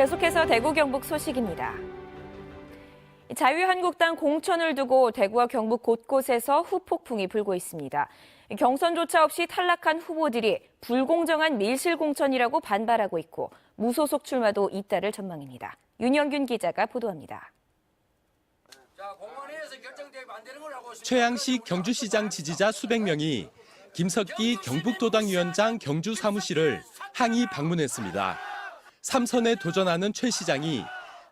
계속해서 대구 경북 소식입니다. 자유한국당 공천을 두고 대구와 경북 곳곳에서 후폭풍이 불고 있습니다. 경선조차 없이 탈락한 후보들이 불공정한 밀실 공천이라고 반발하고 있고 무소속 출마도 잇따를 전망입니다. 윤영균 기자가 보도합니다. 최양식 경주시장 지지자 수백 명이 김석기 경북도당 위원장 경주 사무실을 항의 방문했습니다. 삼선에 도전하는 최 시장이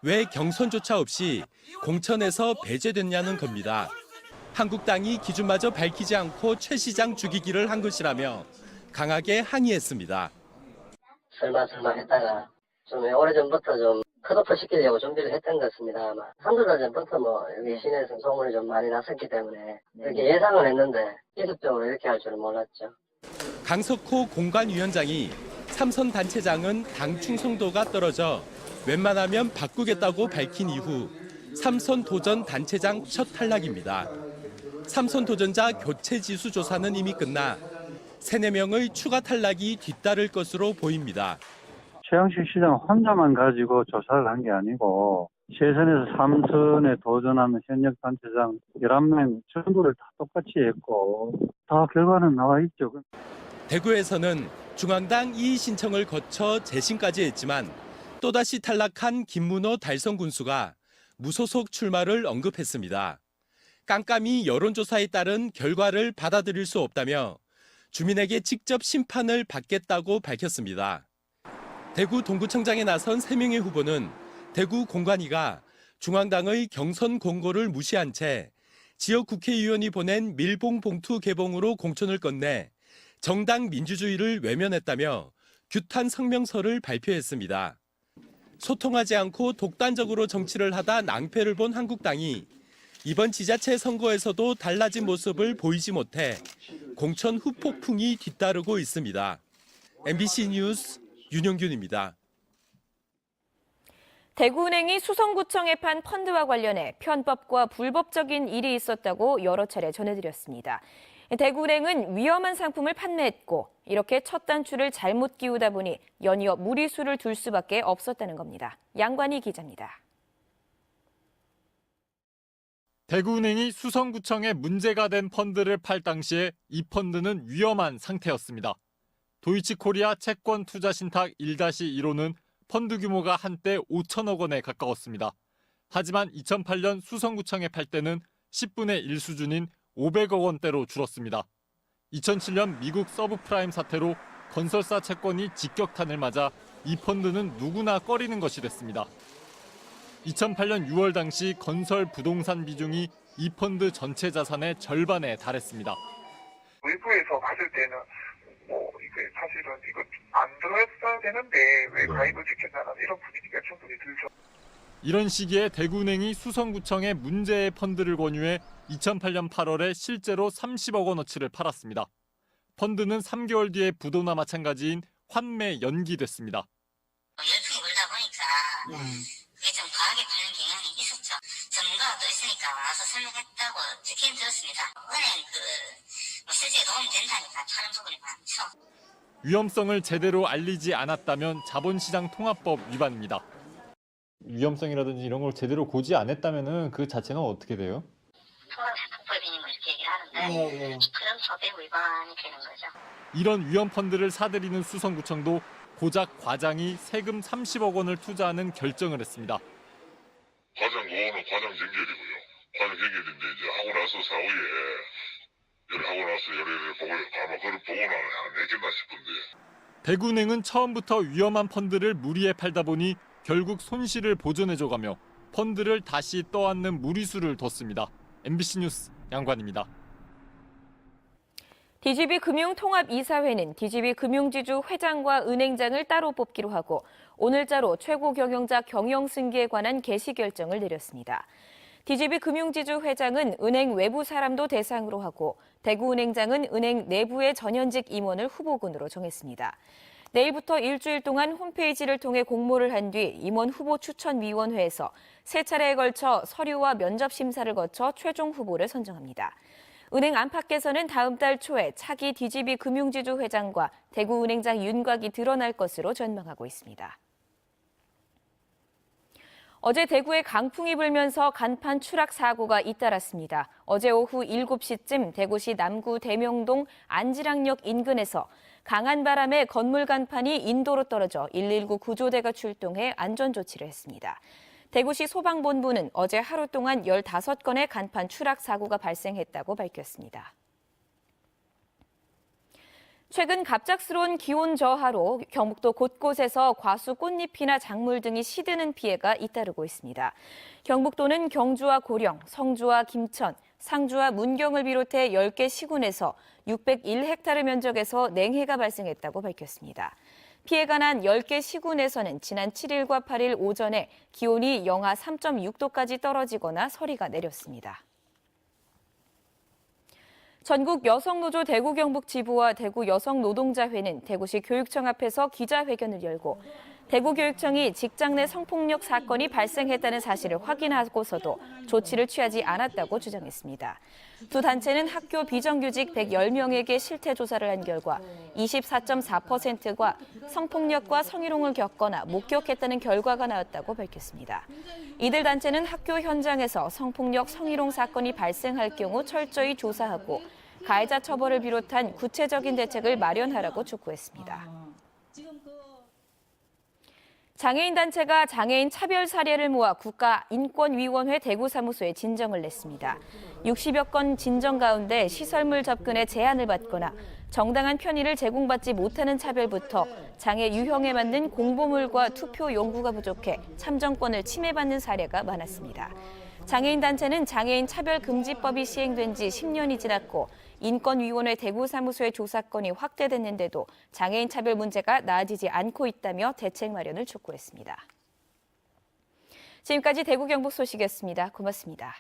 왜 경선조차 없이 공천에서 배제됐냐는 겁니다. 한국당이 기준마저 밝히지 않고 최 시장 죽이기를 한 것이라며 강하게 항의했습니다. 설마 설마 했다가 좀 오래전부터 좀 컷오프 시키려고 준비를 했던 것 같습니다. 아마 한두 달 전부터 뭐 여기 시내에서 소문이 좀 많이 났었기 때문에 이렇게 예상을 했는데 계속적으로 이렇게 할 줄은 몰랐죠. 강석호 공관위원장이 삼선 단체장은 당 충성도가 떨어져 웬만하면 바꾸겠다고 밝힌 이후 삼선 도전 단체장 첫 탈락입니다. 삼선 도전자 교체 지수 조사는 이미 끝나 세네 명의 추가 탈락이 뒤따를 것으로 보입니다. 최양식 시장 혼자만 가지고 조사를 한 게 아니고 세선에서 삼선에 도전하는 현역 단체장 11명 전부를 다 똑같이 했고 다 결과는 나와 있죠. 대구에서는 중앙당 이의 신청을 거쳐 재심까지 했지만 또다시 탈락한 김문호 달성 군수가 무소속 출마를 언급했습니다. 깜깜이 여론조사에 따른 결과를 받아들일 수 없다며 주민에게 직접 심판을 받겠다고 밝혔습니다. 대구 동구청장에 나선 3명의 후보는 대구 공관위가 중앙당의 경선 공고를 무시한 채 지역 국회의원이 보낸 밀봉 봉투 개봉으로 공천을 건네 정당 민주주의를 외면했다며 규탄 성명서를 발표했습니다. 소통하지 않고 독단적으로 정치를 하다 낭패를 본 한국당이 이번 지자체 선거에서도 달라진 모습을 보이지 못해 공천 후폭풍이 뒤따르고 있습니다. MBC 뉴스 윤영균입니다. 대구은행이 수성구청에 판 펀드와 관련해 편법과 불법적인 일이 있었다고 여러 차례 전해드렸습니다. 대구은행은 위험한 상품을 판매했고 이렇게 첫 단추를 잘못 끼우다 보니 연이어 무리수를 둘 수밖에 없었다는 겁니다. 양관희 기자입니다. 대구은행이 수성구청에 문제가 된 펀드를 팔 당시에 이 펀드는 위험한 상태였습니다. 도이치코리아 채권 투자 신탁 1-1호는 펀드 규모가 한때 5천억 원에 가까웠습니다. 하지만 2008년 수성구청에 팔 때는 10분의 1 수준인 500억 원대로 줄었습니다. 2007년 미국 서브프라임 사태로 건설사 채권이 직격탄을 맞아 이 펀드는 누구나 꺼리는 것이 됐습니다. 2008년 6월 당시 건설 부동산 비중이 이 펀드 전체 자산의 절반에 달했습니다. 외부에서 봤을 때는 뭐 이게 사실은 이거 안 들어있어야 되는데 왜 가입을 시켰나는 이런 분위기가 충분히 들죠. 이런 시기에 대구은행이 수성구청에 문제의 펀드를 권유해 2008년 8월에 실제로 30억 원어치를 팔았습니다. 펀드는 3개월 뒤에 부도나 마찬가지인 환매 연기됐습니다. 열풍이 불다 보니까 그게 좀 과하게 파는 경향이 있었죠. 전문가가 또 있으니까 와서 설명했다고 듣긴 들었습니다. 은행 그뭐 실제 도움이 된다니까 파는 부분이 많죠. 위험성을 제대로 알리지 않았다면 자본시장 통합법 위반입니다. 위험성이라든지 이런 걸 제대로 고지 안 했다면은 그 자체는 어떻게 돼요? 통합세법법인이 뭐 이렇게 얘기를 하는데 그런 법에 위반이 되는 거죠. 이런 위험 펀드를 사들이는 수성구청도 고작 과장이 세금 30억 원을 투자하는 결정을 했습니다. 과정 고는 과정 정결이고요. 과정 정결인데 이제 하고 나서 사후에 열 하고 나서 열애를 보고 아마 안 싶은데 대구은행은 처음부터 위험한 펀드를 무리에 팔다 보니 결국 손실을 보존해줘가며 펀드를 다시 떠안는 무리수를 뒀습니다. MBC 뉴스 양관입니다. DGB 금융통합이사회는 DGB 금융지주 회장과 은행장을 따로 뽑기로 하고 오늘자로 최고 경영자 경영 승계에 관한 개시 결정을 내렸습니다. DGB 금융지주 회장은 은행 외부 사람도 대상으로 하고 대구은행장은 은행 내부의 전현직 임원을 후보군으로 정했습니다. 내일부터 일주일 동안 홈페이지를 통해 공모를 한 뒤 임원 후보 추천위원회에서 세 차례에 걸쳐 서류와 면접 심사를 거쳐 최종 후보를 선정합니다. 은행 안팎에서는 다음 달 초에 차기 DGB 금융지주 회장과 대구은행장 윤곽이 드러날 것으로 전망하고 있습니다. 어제 대구에 강풍이 불면서 간판 추락 사고가 잇따랐습니다. 어제 오후 7시쯤 대구시 남구 대명동 안지랑역 인근에서 강한 바람에 건물 간판이 인도로 떨어져 119 구조대가 출동해 안전 조치를 했습니다. 대구시 소방본부는 어제 하루 동안 15건의 간판 추락 사고가 발생했다고 밝혔습니다. 최근 갑작스러운 기온 저하로 경북도 곳곳에서 과수 꽃잎이나 작물 등이 시드는 피해가 잇따르고 있습니다. 경북도는 경주와 고령, 성주와 김천, 상주와 문경을 비롯해 10개 시군에서 601헥타르 면적에서 냉해가 발생했다고 밝혔습니다. 피해가 난 10개 시군에서는 지난 7일과 8일 오전에 기온이 영하 3.6도까지 떨어지거나 서리가 내렸습니다. 전국 여성노조 대구 경북 지부와 대구 여성노동자회는 대구시 교육청 앞에서 기자회견을 열고 대구교육청이 직장 내 성폭력 사건이 발생했다는 사실을 확인하고서도 조치를 취하지 않았다고 주장했습니다. 두 단체는 학교 비정규직 110명에게 실태 조사를 한 결과 24.4%가 성폭력과 성희롱을 겪거나 목격했다는 결과가 나왔다고 밝혔습니다. 이들 단체는 학교 현장에서 성폭력, 성희롱 사건이 발생할 경우 철저히 조사하고 가해자 처벌을 비롯한 구체적인 대책을 마련하라고 촉구했습니다. 장애인 단체가 장애인 차별 사례를 모아 국가인권위원회 대구사무소에 진정을 냈습니다. 60여 건 진정 가운데 시설물 접근에 제한을 받거나 정당한 편의를 제공받지 못하는 차별부터 장애 유형에 맞는 공보물과 투표 용구가 부족해 참정권을 침해받는 사례가 많았습니다. 장애인 단체는 장애인 차별 금지법이 시행된 지 10년이 지났고 인권위원회 대구 사무소의 조사 건이 확대됐는데도 장애인 차별 문제가 나아지지 않고 있다며 대책 마련을 촉구했습니다. 지금까지 대구 경북 소식이었습니다. 고맙습니다.